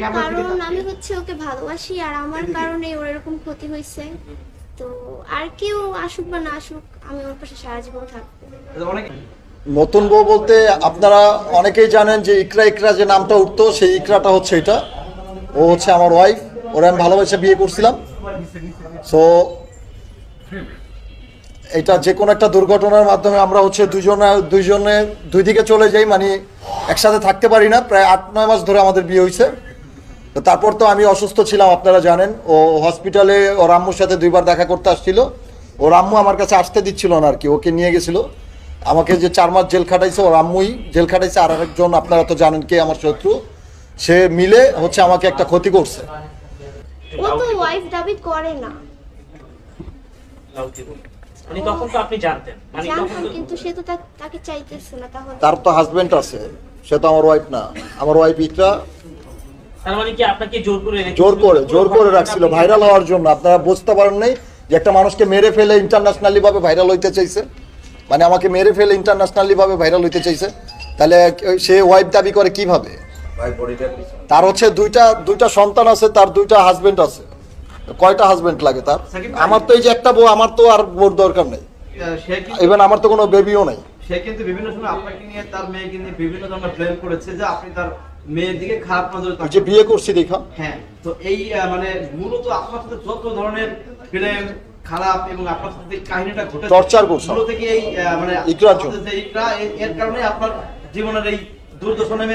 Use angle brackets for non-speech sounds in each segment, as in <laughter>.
কারণ আমি হচ্ছে ওকে ভালোবাসি আর আমার <laughs> কারণে ওর এরকম ক্ষতি হয়েছে। তো আর কেউ আসুক বা না আসুক আমি ওর পাশে সারা জীবন থাকব। নতুন বউ বলতে আপনারা অনেকেই জানেন যে ইকরা ইকরা যে নামটা উঠতো সেই ইকরাটা হচ্ছে এটা। ও হচ্ছে আমার ওয়াইফ ওরা আমি ভালোবেসে বিয়ে করছিলাম। সো এটা যে কোনো একটা দুর্ঘটনার মাধ্যমে আমরা হচ্ছে দুজনে দুইজনে দুই দিকে চলে যাই মানে একসাথে থাকতে পারি না। প্রায় আট নয় মাস ধরে আমাদের বিয়ে হয়েছে। তো তারপর তো আমি অসুস্থ ছিলাম আপনারা জানেন। ও হসপিটালে ও রাম্মুর সাথে দুইবার দেখা করতে আসছিল। ও রাম্মু আমার কাছে আসতে দিচ্ছিল না আর কি ওকে নিয়ে গেছিল। আমাকে যে চার মাস জেল খাটাইছে ও রাম্মুই জেল খাটাইছে। আর আরেকজন আপনারা তো জানেন কে আমার শত্রু। সে মিলে হচ্ছে আমাকে একটা ক্ষতি করছে। ও তো ওয়াইফ দাবি করে না। মানে তখন তো আপনি জানতেন। মানে জানতাম কিন্তু সে তো তাকে চাইতেছে না তাহলে। তার তো হাজবেন্ড আছে সে তো আমার ওয়াইফ না। আমার ওয়াইফ ইকরা জোর করে জোর করে রাখছিল ভাইরাল হওয়ার জন্য। আপনারা বুঝতে পারেন নাই যে একটা মানুষকে মেরে ফেলে ইন্টারন্যাশনালি ভাবে ভাইরাল হইতে চাইছে। মানে আমাকে মেরে ফেলে ইন্টারন্যাশনালি ভাবে ভাইরাল হইতে চাইছে। তাহলে সে ওয়াইফ দাবি করে কীভাবে? তার হচ্ছে দুইটা দুইটা সন্তান আছে তার দুইটা হাজবেন্ড আছে। কয়টা হাজবেন্ড লাগে তার? আমার তো এই যে একটা বউ আমার তো আর বোর দরকার নেই। ইভেন আমার তো কোনো বেবিও নেই। সে কিন্তু বিভিন্ন সময় আপনাকে নিয়ে তার মেয়েকে নিয়ে বিভিন্ন ধরনের ব্লেম করেছে যে আপনি তার মেয়ের দিকে খারাপ নজরে যে বিয়ে করছি দেখা? হ্যাঁ তো এই মানে মূলত আপনার সাথে যত ধরনের ফিল্ম খারাপ এবং আপনার সাথে কাহিনীটা ঘটে করছে। মূলত কি এই মানে ইকরার এর- কারণে আপনার জীবনের এই।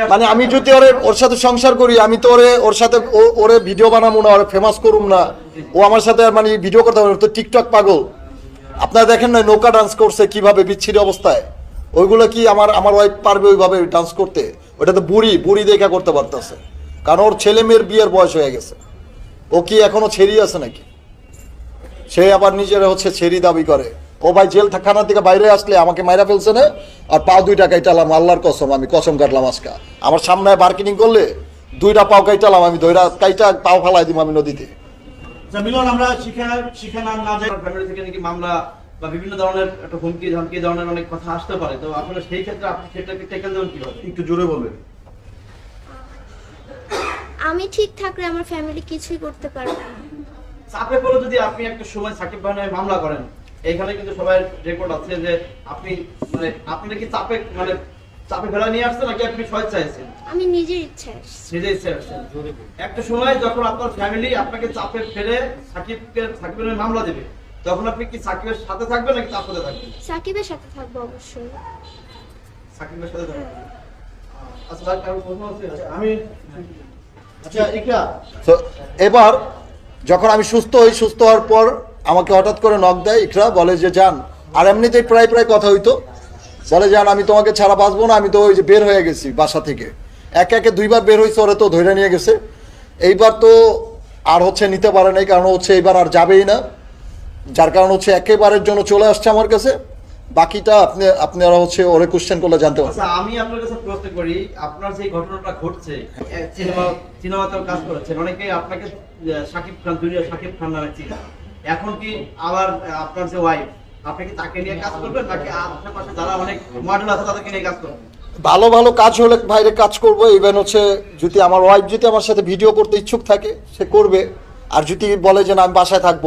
মানে আমি যদি ওরে ওর সাথে সংসার করি আমি তো ওরে ওর সাথে ওরে ভিডিও বানাবো না ওরে ফেমাস করুম না। ও আমার সাথে মানে ভিডিও করতে পারবে তো টিকটক পাগল। আপনারা দেখেন না নৌকা ডান্স করছে কীভাবে বিচ্ছিরি অবস্থায়? ওইগুলো কি আমার আমার ওয়াইফ পারবে ওইভাবে ডান্স করতে? ওটা তো বুড়ি বুড়ি দেখা করতে পারতেছে। কারণ ওর ছেলে মেয়ের বিয়ের বয়স হয়ে গেছে। ও কি এখনও ছেড়ি আছে নাকি? সে আবার নিজের হচ্ছে ছেড়ি দাবি করে। ও ভাই জেল খানা থেকে বাইরে আসলে আমাকে মাইরা ফেলছে না? আর পাও দুইটা কাইটালাম আল্লাহর কসম আমি কসম কাটলাম আজকা। আমার সামনে বার্কিনিং করলে দুইটা পাও কাইটালাম আমি দইরা কাইটা পাও ফালাই দিব আমি নদীতে। আচ্ছা, মিলন আমরা না যাই ফ্যামিলি থেকে নাকি মামলা বা বিভিন্ন ধরনের একটা হুমকি ধমকি ধরনের অনেক কথা আসতে পারে। তো আসলে সেই ক্ষেত্রে আপনি সেটাকে টেকেল দেবেন কীভাবে? একটু জোরে বলবেন। আমি ঠিক থাকলে আমার ফ্যামিলি কিছুই করতে পারবে না। চাপে পড়ে যদি আপনি একটা সময় সাকিব ভাই নামে মামলা করেন এখানে কিন্তু সবাই রেকর্ড আছে যে আপনি মানে আপনি কি চাপে মানে চাপে ফেলা নিয়ে আসছেন নাকি আপনি স্বেচ্ছায় আছেন? আমি নিজের ইচ্ছা আসছি। নিজে ইচ্ছে আসছেন। একটা সময় যখন আপনার ফ্যামিলি আপনাকে চাপে ফেলে সাকিবকে সাকিবের মামলা দেবে তখন আপনি কি সাকিবের সাথে থাকবেন নাকি তার সাথে থাকবেন? সাকিবের সাথে থাকব অবশ্যই। সাকিবের সাথে থাকবেন? আচ্ছা ভাই কারও প্রশ্ন আছে? আমি আচ্ছা ইকরা। তো এবার যখন আমি সুস্থ হই সুস্থ হওয়ার পর আমাকে হঠাৎ করে নক দেয় ইকরা বলে যে যান আর এমনিতেই প্রায় প্রায় কথা হইতো। বলে যান আমি তোমাকে ছাড়া বাঁচবো না আমি তো ওই যে বের হয়ে গেছি বাসা থেকে। একে একে দুইবার বের হয়েছে ওরা তো ধরে নিয়ে গেছে। এইবার তো আর হচ্ছে নিতে পারে নাই কারণ হচ্ছে এইবার আর যাবেই না। যার কারণ হচ্ছে একেবারের জন্য চলে আসছে আমার কাছে। বাকিটা আপনি আপনারা হচ্ছে ওরে কোশ্চেন করলে জানতে পারবেন। আচ্ছা আমি আপনার কাছে প্রশ্ন করি আপনার যে ঘটনাটা ঘটছে সিনেমা সিনেমাতেও কাজ করেছেন অনেকেই আপনাকে শাকিব খান দুনিয়া শাকিব খান নামে চিনে। এখন কি আবার আপনার যে ওয়াইফ আপনি কি তাকে নিয়ে কাজ করবেন? নাকি আশেপাশে যারা অনেক মডেল আছে তাদেরকে নিয়ে কাজ করবেন? ভালো ভালো কাজ হলে বাইরে কাজ করব। ইভেন হচ্ছে যদি আমার ওয়াইফ যদি আমার সাথে ভিডিও করতে ইচ্ছুক থাকে সে করবে। আর যদি বলে যে না আমি বাসায় থাকব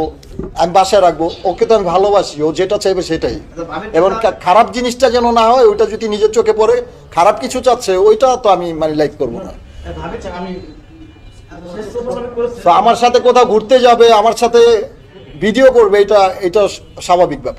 আমি বাসায় রাখব ওকে তো আমি ভালোবাসি ও যেটা চাইবে সেটাই। আচ্ছা, এবং খারাপ জিনিসটা যেন না হয় ওইটা যদি নিজের চোখে পড়ে খারাপ কিছু চাচ্ছে ওইটা তো আমি মানে লাইক করব না। করেছি। তো আমার সাথে কোথাও ঘুরতে যাবে আমার সাথে ভিডিও করবে এটা এটা স্বাভাবিক ব্যাপার।